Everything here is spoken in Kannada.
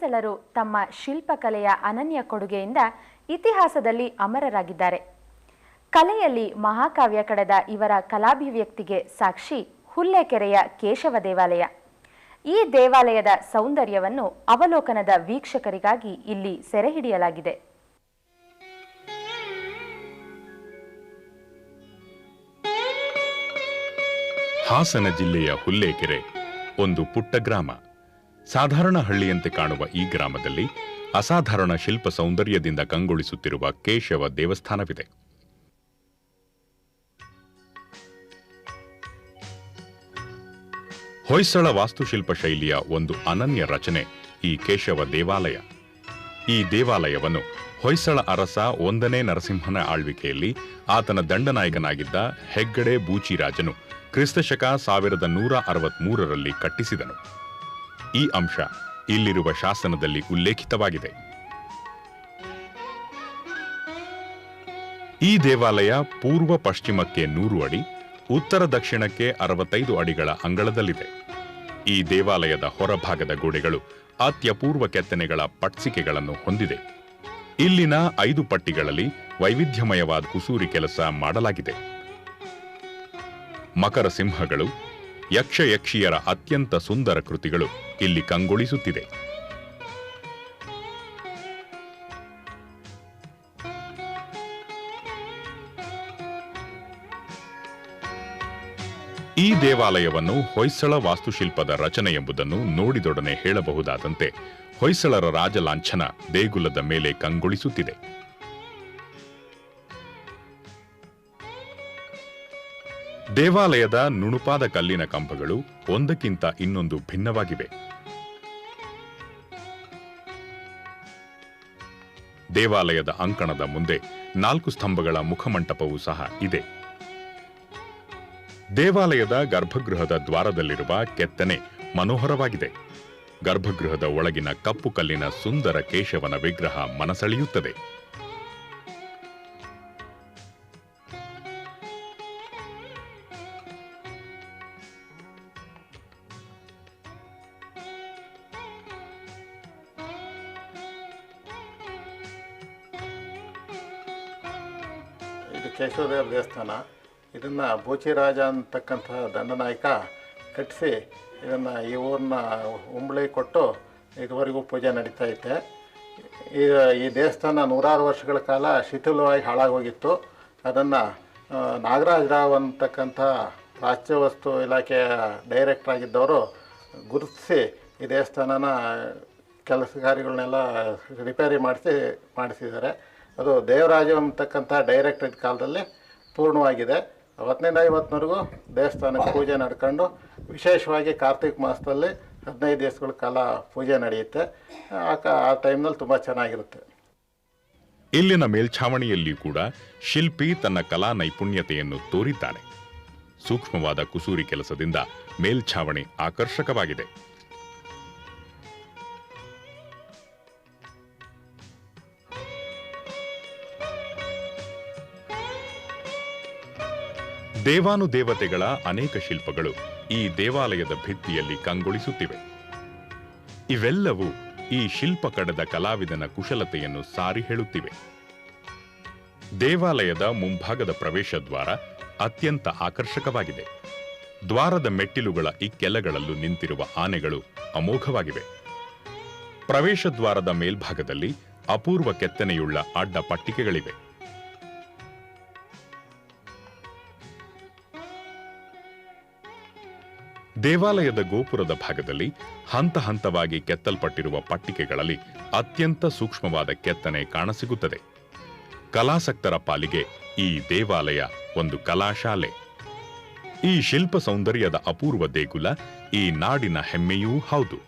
ಹೊಯ್ಸಳರು ತಮ್ಮ ಶಿಲ್ಪಕಲೆಯ ಅನನ್ಯ ಕೊಡುಗೆಯಿಂದ ಇತಿಹಾಸದಲ್ಲಿ ಅಮರರಾಗಿದ್ದಾರೆ. ಕಲೆಯಲ್ಲಿ ಮಹಾಕಾವ್ಯ ಕಡೆದ ಇವರ ಕಲಾಭಿವ್ಯಕ್ತಿಗೆ ಸಾಕ್ಷಿ ಹುಲ್ಲೆಕೆರೆಯ ಕೇಶವ ದೇವಾಲಯ. ಈ ದೇವಾಲಯದ ಸೌಂದರ್ಯವನ್ನು ಅವಲೋಕನದ ವೀಕ್ಷಕರಿಗಾಗಿ ಇಲ್ಲಿ ಸೆರೆಹಿಡಿಯಲಾಗಿದೆ. ಹಾಸನ ಜಿಲ್ಲೆಯ ಹುಲ್ಲೇಕೆರೆ ಒಂದು ಪುಟ್ಟ ಗ್ರಾಮ. ಸಾಧಾರಣ ಹಳ್ಳಿಯಂತೆ ಕಾಣುವ ಈ ಗ್ರಾಮದಲ್ಲಿ ಅಸಾಧಾರಣ ಶಿಲ್ಪ ಸೌಂದರ್ಯದಿಂದ ಕಂಗೊಳಿಸುತ್ತಿರುವ ಕೇಶವ ದೇವಸ್ಥಾನವಿದೆ. ಹೊಯ್ಸಳ ವಾಸ್ತುಶಿಲ್ಪ ಶೈಲಿಯ ಒಂದು ಅನನ್ಯ ರಚನೆ ಈ ಕೇಶವ ದೇವಾಲಯ. ಈ ದೇವಾಲಯವನ್ನು ಹೊಯ್ಸಳ ಅರಸ ಒಂದನೇ ನರಸಿಂಹನ ಆಳ್ವಿಕೆಯಲ್ಲಿ ಆತನ ದಂಡನಾಯಕನಾಗಿದ್ದ ಹೆಗ್ಗಡೆ ಬೂಚಿರಾಜನು ಕ್ರಿಸ್ತಶಕ ಸಾವಿರದ ನೂರ ಅರವತ್ಮೂರರಲ್ಲಿ ಕಟ್ಟಿಸಿದನು. ಈ ಅಂಶ ಇಲ್ಲಿರುವ ಶಾಸನದಲ್ಲಿ ಉಲ್ಲೇಖಿತವಾಗಿದೆ. ಈ ದೇವಾಲಯ ಪೂರ್ವ ಪಶ್ಚಿಮಕ್ಕೆ ನೂರು ಅಡಿ, ಉತ್ತರ ದಕ್ಷಿಣಕ್ಕೆ ಅರವತ್ತೈದು ಅಡಿಗಳ ಅಂಗಳದಲ್ಲಿದೆ. ಈ ದೇವಾಲಯದ ಹೊರಭಾಗದ ಗೋಡೆಗಳು ಅತ್ಯಪೂರ್ವ ಕೆತ್ತನೆಗಳ ಪಟ್ಸಿಕೆಗಳನ್ನು ಹೊಂದಿದೆ. ಇಲ್ಲಿನ ಐದು ಪಟ್ಟಿಗಳಲ್ಲಿ ವೈವಿಧ್ಯಮಯವಾದ ಕುಸೂರಿ ಕೆಲಸ ಮಾಡಲಾಗಿದೆ. ಮಕರ ಸಿಂಹಗಳು ಯಕ್ಷ ಯಕ್ಷಿಯರ ಅತ್ಯಂತ ಸುಂದರ ಕೃತಿಗಳು ಇಲ್ಲಿ ಕಂಗೊಳಿಸುತ್ತಿದೆ. ಈ ದೇವಾಲಯವನ್ನು ಹೊಯ್ಸಳ ವಾಸ್ತುಶಿಲ್ಪದ ರಚನೆ ಎಂಬುದನ್ನು ನೋಡಿದೊಡನೆ ಹೇಳಬಹುದಾದಂತೆ ಹೊಯ್ಸಳರ ರಾಜಲಾಂಛನ ದೇಗುಲದ ಮೇಲೆ ಕಂಗೊಳಿಸುತ್ತಿದೆ. ದೇವಾಲಯದ ನುಣುಪಾದ ಕಲ್ಲಿನ ಕಂಬಗಳು ಒಂದಕ್ಕಿಂತ ಇನ್ನೊಂದು ಭಿನ್ನವಾಗಿವೆ. ದೇವಾಲಯದ ಅಂಕಣದ ಮುಂದೆ ನಾಲ್ಕು ಸ್ತಂಭಗಳ ಮುಖಮಂಟಪವೂ ಸಹ ಇದೆ. ದೇವಾಲಯದ ಗರ್ಭಗೃಹದ ದ್ವಾರದಲ್ಲಿರುವ ಕೆತ್ತನೆ ಮನೋಹರವಾಗಿದೆ. ಗರ್ಭಗೃಹದ ಒಳಗಿನ ಕಪ್ಪು ಕಲ್ಲಿನ ಸುಂದರ ಕೇಶವನ ವಿಗ್ರಹ ಮನಸೆಳೆಯುತ್ತದೆ. ಇದು ಕೇಶವದೇವರ ದೇವಸ್ಥಾನ. ಇದನ್ನು ಬೂಚಿರಾಜ ಅಂತಕ್ಕಂಥ ದಂಡನಾಯಕ ಕಟ್ಟಿಸಿ ಇದನ್ನು ಈ ಊರನ್ನ ಉಂಬಳಿ ಕೊಟ್ಟು ಇದುವರೆಗೂ ಪೂಜೆ ನಡೀತಾ ಐತೆ. ಈ ದೇವಸ್ಥಾನ ನೂರಾರು ವರ್ಷಗಳ ಕಾಲ ಶಿಥಿಲವಾಗಿ ಹಾಳಾಗೋಗಿತ್ತು. ಅದನ್ನು ನಾಗರಾಜ ರಾವ್ ಅಂತಕ್ಕಂಥ ಪ್ರಾಚ್ಯ ವಸ್ತು ಇಲಾಖೆಯ ಡೈರೆಕ್ಟರ್ ಆಗಿದ್ದವರು ಗುರುತಿಸಿ ಈ ದೇವಸ್ಥಾನನ ಕೆಲಸ ರಿಪೇರಿ ಮಾಡಿಸಿ, ಮಾಡಿಸಿದ್ದಾರೆ. ಅದು ದೇವರಾಜ ಅಂತಕ್ಕಂಥ ಡೈರೆಕ್ಟ್ ಕಾಲದಲ್ಲಿ ಪೂರ್ಣವಾಗಿದೆ. ಅವತ್ತಿನಿಂದ ಐವತ್ತನವರೆಗೂ ದೇವಸ್ಥಾನಕ್ಕೆ ಪೂಜೆ ನಡ್ಕೊಂಡು, ವಿಶೇಷವಾಗಿ ಕಾರ್ತಿಕ ಮಾಸದಲ್ಲಿ ಹದಿನೈದು ದಿವಸಗಳ ಕಾಲ ಪೂಜೆ ನಡೆಯುತ್ತೆ. ಆ ಕ, ಆ ಟೈಮ್ನಲ್ಲಿ ತುಂಬ ಚೆನ್ನಾಗಿರುತ್ತೆ. ಇಲ್ಲಿನ ಮೇಲ್ಛಾವಣಿಯಲ್ಲಿ ಕೂಡ ಶಿಲ್ಪಿ ತನ್ನ ಕಲಾ ನೈಪುಣ್ಯತೆಯನ್ನು ತೋರಿದ್ದಾನೆ. ಸೂಕ್ಷ್ಮವಾದ ಕುಸೂರಿ ಕೆಲಸದಿಂದ ಮೇಲ್ಛಾವಣಿ ಆಕರ್ಷಕವಾಗಿದೆ. ದೇವಾನುದೇವತೆಗಳ ಅನೇಕ ಶಿಲ್ಪಗಳು ಈ ದೇವಾಲಯದ ಭಿತ್ತಿಯಲ್ಲಿ ಕಂಗೊಳಿಸುತ್ತಿವೆ. ಇವೆಲ್ಲವೂ ಈ ಶಿಲ್ಪ ಕಡದ ಕಲಾವಿದನ ಕುಶಲತೆಯನ್ನು ಸಾರಿ ಹೇಳುತ್ತಿವೆ. ದೇವಾಲಯದ ಮುಂಭಾಗದ ಪ್ರವೇಶ ದ್ವಾರ ಅತ್ಯಂತ ಆಕರ್ಷಕವಾಗಿದೆ. ದ್ವಾರದ ಮೆಟ್ಟಿಲುಗಳ ಇಕ್ಕೆಲಗಳಲ್ಲೂ ನಿಂತಿರುವ ಆನೆಗಳು ಅಮೋಘವಾಗಿವೆ. ಪ್ರವೇಶ ದ್ವಾರದ ಮೇಲ್ಭಾಗದಲ್ಲಿ ಅಪೂರ್ವ ಕೆತ್ತನೆಯುಳ್ಳ ಅಡ್ಡ ಪಟ್ಟಿಕೆಗಳಿವೆ ದೇವಾಲಯದ ಗೋಪುರದ ಭಾಗದಲ್ಲಿ ಹಂತ ಹಂತವಾಗಿ ಕೆತ್ತಲ್ಪಟ್ಟಿರುವ ಪಟ್ಟಿಕೆಗಳಲ್ಲಿ ಅತ್ಯಂತ ಸೂಕ್ಷ್ಮವಾದ ಕೆತ್ತನೆ ಕಾಣಸಿಗುತ್ತದೆ. ಕಲಾಸಕ್ತರ ಪಾಲಿಗೆ ಈ ದೇವಾಲಯ ಒಂದು ಕಲಾಶಾಲೆ. ಈ ಶಿಲ್ಪ ಸೌಂದರ್ಯದ ಅಪೂರ್ವ ದೇಗುಲ ಈ ನಾಡಿನ ಹೆಮ್ಮೆಯೂ ಹೌದು.